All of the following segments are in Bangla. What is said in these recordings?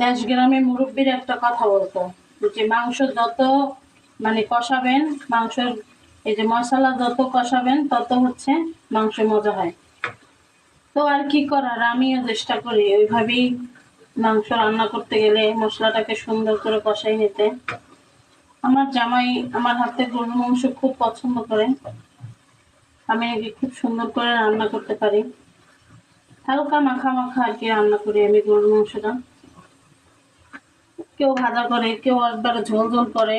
দেশ গ্রামে মুরব্বীর একটা কথা বলতো, যে মাংস যত মানে কষাবেন, মাংসের এই যে মশলা যত কষাবেন, তত হচ্ছে মাংস মজা হয়। তো আর কি করার? আমিও চেষ্টা করি ওইভাবেই মাংস রান্না করতে গেলে মশলাটাকে সুন্দর করে কষাই নিতে। আমার জামাই আমার হাতে গরুর মাংস খুব পছন্দ করে। আমি খুব সুন্দর করে রান্না করতে পারি। হালকা মাখা মাখা আর কি রান্না করি আমি গরুর মাংসটা। কেউ ভাজা করে, কেউ একবারে ঝোল ঝোল করে।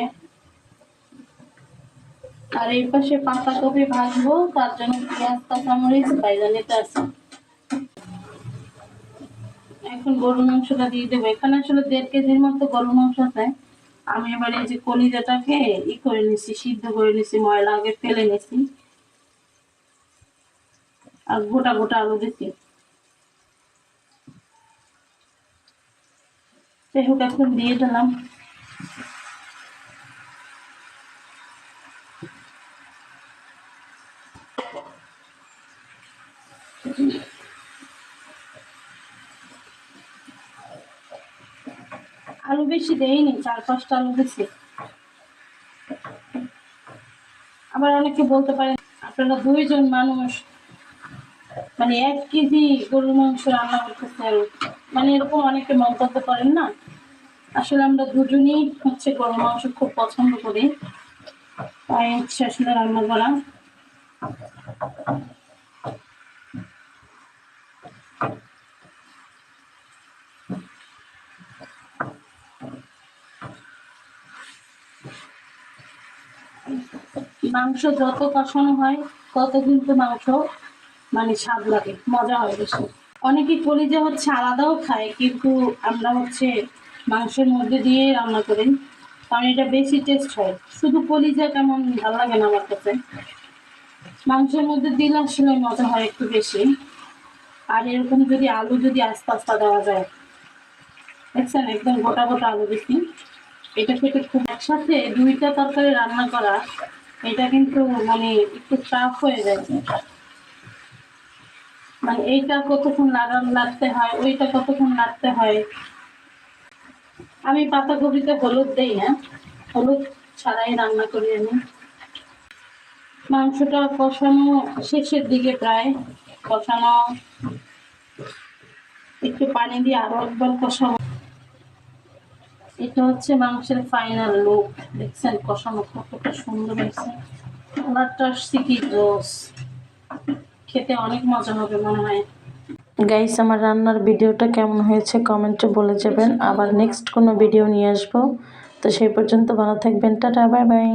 আর এই পাশে পাতা কপি ভাজবো, তার জন্য পেঁয়াজ, কাঁচামরিচ বাইজানিতে আছে এখন গরুর মাংসটা দিয়ে দেবো। এখানে আসলে দেড় কেজির মতো গরুর মাংস আছে। আমি এবার এই যে কলিজাটাকে ই করে নিছি, সিদ্ধ করে নিছি, ময়লা আগে ফেলে নিছি। আর গোটা গোটা আলু দিছি। এখন দিয়ে দিলাম আলু বেশি দেয়নি চার পাঁচটা আলু দিছি আবার অনেকে বলতে পারেন আপনারা দুইজন মানুষ মানে এক কেজি গরুর মাংস রান্না করতেছেন মানে এরকম অনেকে মন্তব্য করেন না আসলে আমরা দুজনেই হচ্ছে গরম মাংস খুব পছন্দ করি। তাই হচ্ছে আসলে রান্না করা। মাংস যত কষানো হয় তত কিন্তু মাংস মানে স্বাদ লাগে, মজা হয় বেশি। অনেকে কলিজা হচ্ছে আলাদাও খায়, কিন্তু আমরা হচ্ছে মাংসের মধ্যে দিয়ে রান্না করেন। কারণ এটা বেশি টেস্ট হয়। শুধু কলিজা কেমন ভালো লাগে না আমার কাছে। মাংসের মধ্যে দিলে আসলে মজা হয় একটু বেশি। আর এরকম যদি আলু যদি আস্তে আস্তে দেওয়া যায়। দেখছেন? একদম গোটা গোটা আলু বেশি। এটা খেতে খুব একসাথে দুইটা তরকারি রান্না করা, এটা কিন্তু মানে একটু টাফ হয়ে যায়। মানে এইটা কতক্ষণ লাগান লাগতে হয়, ওইটা কতক্ষণ লাগতে হয় আমি পাতাকপিতে হলুদ দেই হ্যাঁ? হলুদ ছাড়াই রান্না করি আমি। মাংসটা কষানো শেষের দিকে প্রায় কষানো। একটু পানি দিয়ে আরও একবার কষাবো। এটা হচ্ছে মাংসের ফাইনাল লুক দেখছেন? কষানো কতটা সুন্দর হয়েছে। কালারটা আসছে কি খেতে অনেক মজা হবে মনে হয়। গাইস আমার রান্নার ভিডিওটা কেমন হয়েছে কমেন্টে বলে যাবেন। আবার নেক্সট কোনো ভিডিও নিয়ে আসব। তো সেই পর্যন্ত ভালো থাকবেন। Tata bye bye